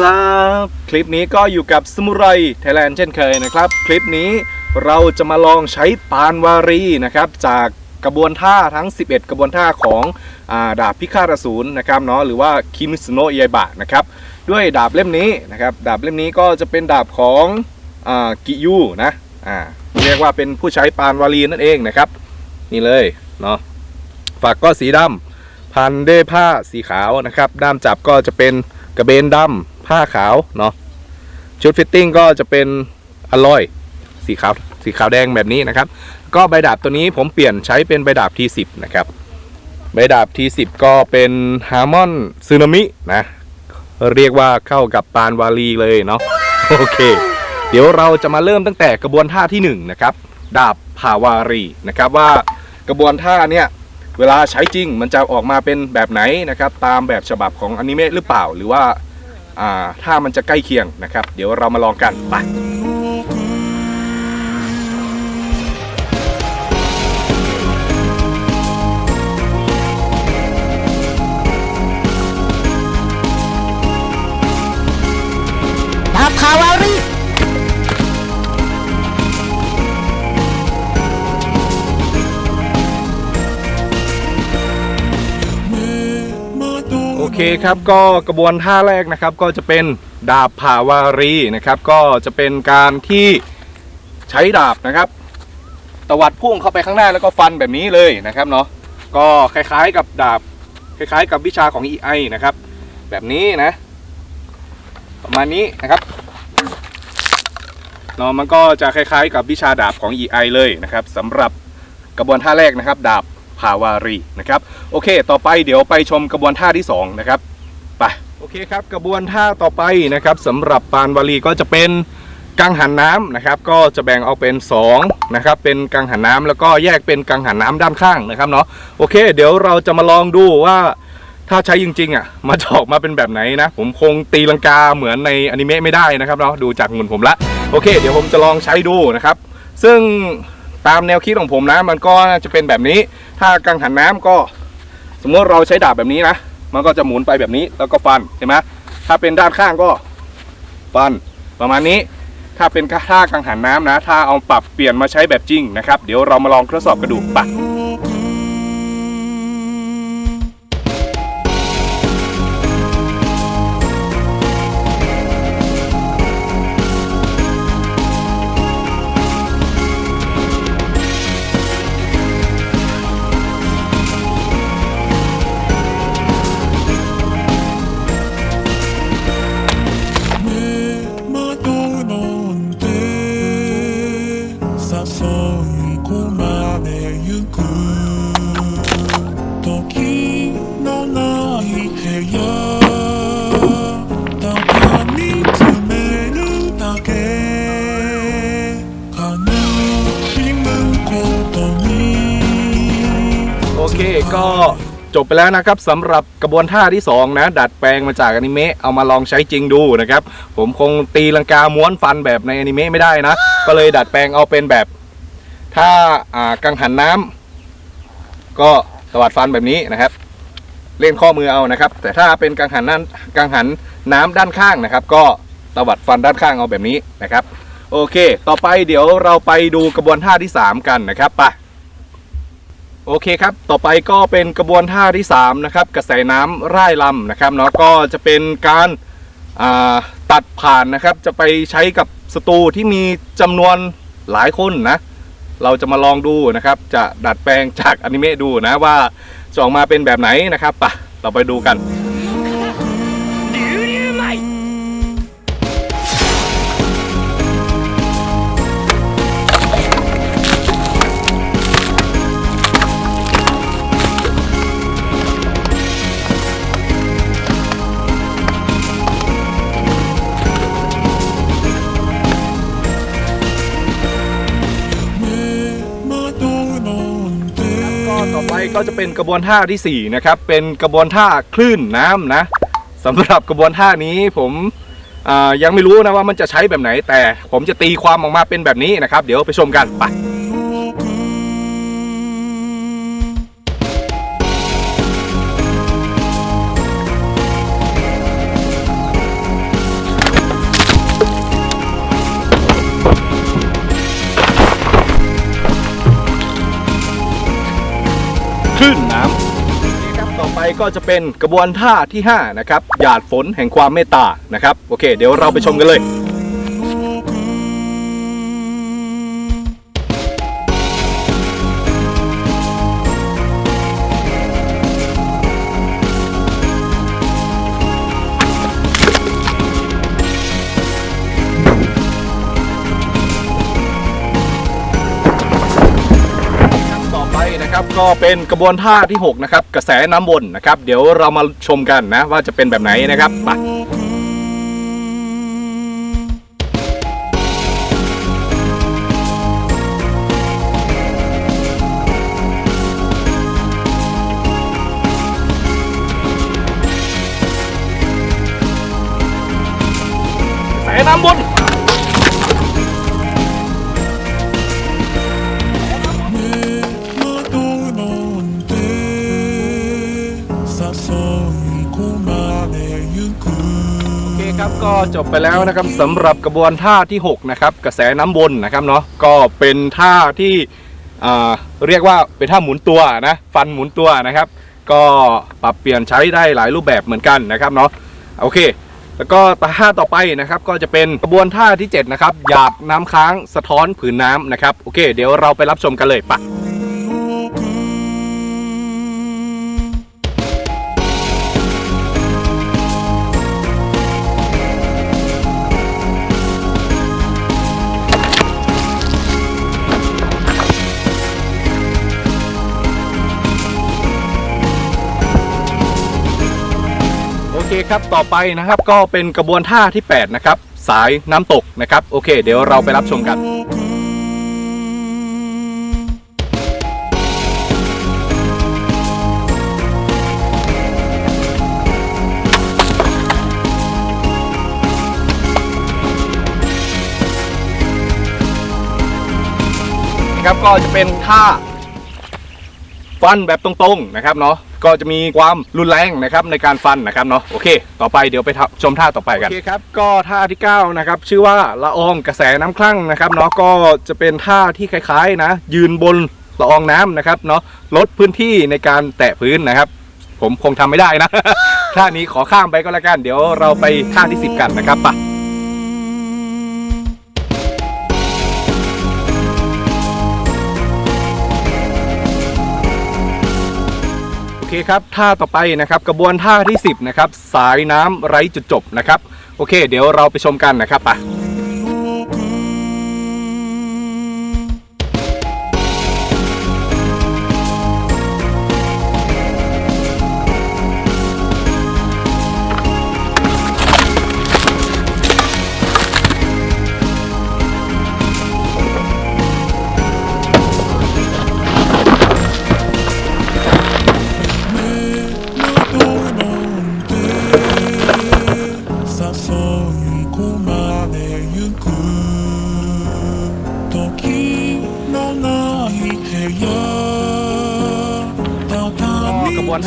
ครับ คลิปนี้ก็อยู่กับสมุไรไทยแลนด์เช่นเคยนะครับ คลิปนี้เราจะมาลองใช้ปานวารีนะครับ จากกระบวนท่าทั้ง 11 กระบวนท่าของอาดาบพิฆาตอสูรนะครับเนาะหรือว่าคิมิสโนะเยบะนะครับ ด้วยดาบเล่มนี้นะครับ ดาบเล่มนี้ก็จะเป็นดาบของอกิยูนะอ่าเรียกว่าเป็นผู้ใช้ปานวารีนั่นเองนะครับ นี่เลยเนาะฝักก็สีดำพันด้วยผ้าสีขาวนะครับ ด้ามจับก็จะเป็นกระเบนดำ ผ้าขาวเนาะชุดฟิตติ้งก็จะเป็นอลลอยสีขาวสีขาวแดงแบบนี้นะครับ ก็ใบดาบตัวนี้ผมเปลี่ยนใช้เป็นใบดาบ T10 นะครับ ใบดาบ T10 ก็เป็นฮาร์มอนซึนามินะเรียกว่าเข้ากับปานวาลีเลยเนาะโอเค เดี๋ยวเราจะมาเริ่มตั้งแต่กระบวนท่าที่1นะครับดาบผาวารีนะครับว่ากระบวนท่าเนี่ยเวลาใช้จริงมันจะออกมาเป็นแบบไหนนะครับ ตามแบบฉบับของอนิเมะหรือเปล่า หรือว่า ถ้ามันจะใกล้เคียงนะครับ เดี๋ยวเรามาลองกันไป เคครับก็กระบวนท่าแรกนะครับก็จะเป็นดาบผาวารีนะครับ ก็จะเป็นการที่ใช้ดาบนะครับ ตวัดพุ่งเข้าไปข้างหน้าแล้วก็ฟันแบบนี้เลยนะครับเนาะก็คล้ายๆกับดาบคล้ายๆ กับวิชาของ EI นะครับ แบบนี้นะ ประมาณนี้นะครับเนาะมันก็จะคล้ายๆ กับวิชาดาบของ EI เลยนะครับสำหรับกระบวนท่าแรกนะครับ ดาบ ผาวารีนะครับโอเค ต่อไปเดี๋ยวไปชมกระบวนท่าที่2นะครับไปโอเคครับกระบวนท่าต่อไปนะครับสำหรับปานวารีก็จะเป็นกังหันน้ำนะครับ ก็จะแบ่งออกเป็น2นะครับเป็นกังหันน้ำแล้วก็แยกเป็นกังหันน้ำด้านข้างนะครับเนาะโอเค เดี๋ยวเราจะมาลองดูว่าถ้าใช้จริงๆอะมันจะออกมาเป็นแบบไหนนะ ผมคงตีลังกาเหมือนในอนิเมะไม่ได้นะครับเนาะดูจากหุ่นผมละโอเค เดี๋ยวผมจะลองใช้ดูนะครับ ซึ่งตามแนวคิดของผมนะ มันก็จะเป็นแบบนี้ ถ้ากังหันน้ำก็ สมมติเราใช้ดาบแบบนี้นะ มันก็จะหมุนไปแบบนี้แล้วก็ฟันเห็นไหมถ้าเป็นด้านข้างก็ฟันประมาณนี้ ถ้าเป็นท่ากังหันน้ำนะ ถ้าเอาปรับเปลี่ยนมาใช้แบบจริงนะครับ เดี๋ยวเรามาลองทดสอบกระดูไปะ ก็จบไปแล้วนะครับสำหรับกระบวนท่าที่สองนะ ดัดแปลงมาจากอนิเมะเอามาลองใช้จริงดูนะครับ ผมคงตีลังกาม้วนฟันแบบในอนิเมะไม่ได้นะ ก็เลยดัดแปลงเอาเป็นแบบถ้าอ่ากังหันน้ำก็ตวัดฟันแบบนี้นะครับ เล่นข้อมือเอานะครับ แต่ถ้าเป็นกังหันนั้นกังหันน้ำด้านข้างนะครับ ก็ตวัดฟันด้านข้างเอาแบบนี้นะครับ โอเค ต่อไปเดี๋ยวเราไปดูกระบวนท่าที่ 3 กันนะครับไป โอเคครับ ต่อไปก็เป็นกระบวนท่าที่3นะครับกระแสน้ำร่ายลำนะครับเนาะก็จะเป็นการาตัดผ่านนะครับ จะไปใช้กับสตูที่มีจำนวนหลายคนนะ เราจะมาลองดูนะครับ จะดัดแปลงจากอนิเมะดูนะว่าจะออกมาเป็นแบบไหนนะครับปะเราไปดูกัน ต่อไปก็จะเป็นกระบวนท่าที่ 4 นะครับ เป็นกระบวนท่าคลื่นน้ำนะสำหรับกระบวนท่านี้ผมยังไม่รู้นะว่ามันจะใช้แบบไหน แต่ผมจะตีความออกมาเป็นแบบนี้นะครับ เดี๋ยวไปชมกันไป「 ก็จะเป็นกระบวนท่าที่5นะครับหยาดฝนแห่งความเมตตานะครับโอเค เดี๋ยวเราไปชมกันเลย ก็เป็นกระบวนท่าที่ 6 นะครับ กระแสน้ำวนนะครับ เดี๋ยวเรามาชมกันนะ ว่าจะเป็นแบบไหนนะครับไปกระแสน้ำวน ก็จบไปแล้วนะครับสำหรับกระบวนท่าที่ 6 นะครับ กระแสน้ำวนนะครับเนาะก็เป็นท่าที่อ่าเรียกว่าเป็นท่าหมุนตัวนะฟันหมุนตัวนะครับ ก็ปรับเปลี่ยนใช้ได้หลายรูปแบบเหมือนกันนะครับเนาะโอเค แล้วก็ท่าต่อไปนะครับก็จะเป็นกระบวนท่าที่ 7 นะครับหยาดน้ำค้างสะท้อนผืนน้ำนะครับโอเค เดี๋ยวเราไปรับชมกันเลยปะ คครับต่อไปนะครับก็เป็นกระบวนท่าที่ 8 นะครับ สายน้ำตกนะครับ โอเค เดี๋ยวเราไปรับชมกันนะครับก็จะเป็นท่าฟันแบบตรงๆนะครับเนาะ ก็จะมีความรุนแรงนะครับในการฟันนะครับเนาะโอเค ต่อไปเดี๋ยวไปชมท่าต่อไปกันโอเคครับก็ท่าที่ 9 นะครับ ชื่อว่าละอองกระแสน้ำคลั่งนะครับเนาะก็จะเป็นท่าที่คล้ายๆนะ ยืนบนละอองน้ำนะครับเนาะลดพื้นที่ในการแตะพื้นนะครับ ผมคงทำไม่ได้นะท่านี้ขอข้ามไปก็แล้วกัน เดี๋ยวเราไปท่าที่ 10 กันนะครับไปะ เคครับท่าต่อไปนะครับกระบวนท่าที่ 10นะครับสายน้ำไร้จุดจบนะครับโอเค เดี๋ยวเราไปชมกันนะครับไป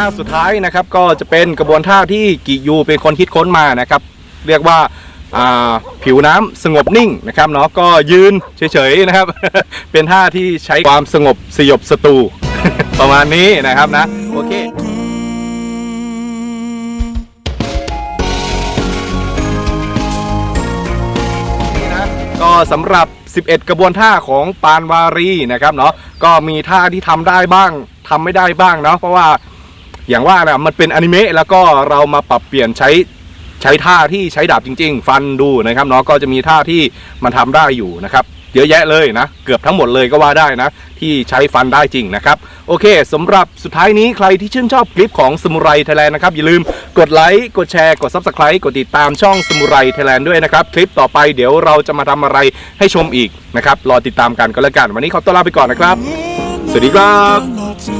ท่าสุดท้ายนะครับ ก็จะเป็นกระบวนท่าที่กิยูเป็นคนคิดค้นมานะครับ เรียกว่าผิวน้ำสงบนิ่งนะครับเนาะก็ยืนเฉยๆนะครับ เป็นท่าที่ใช้ความสงบสยบศัตรูประมาณนี้นะครับนะ โอเคนะก็สำหรับ 11 กระบวนท่าของปานวารีนะครับเนาะก็มีท่าที่ทำได้บ้างทำไม่ได้บ้างเนาะเพราะว่า อย่างว่านะมันเป็นอนิเมะแล้วก็เรามาปรับเปลี่ยนใช้ใช้ท่าที่ใช้ดาบจริง ๆ ฟันดูนะครับเนาะก็จะมีท่าที่มันทำได้อยู่นะครับเยอะแยะเลยนะ เกือบทั้งหมดเลยก็ว่าได้นะ ที่ใช้ฟันได้จริงนะครับ โอเคสำหรับสุดท้ายนี้ใครที่ชื่นชอบคลิปของสมุไรไทยแลนด์นะครับ อย่าลืมกดไลค์ กดแชร์ กด Subscribe กดติดตามช่องสมุไรไทยแลนด์ด้วยนะครับ คลิปต่อไปเดี๋ยวเราจะมาทำอะไรให้ชมอีกนะครับ รอติดตามกันก็แล้วกัน วันนี้ขอตัวลาไปก่อนนะครับ สวัสดีครับ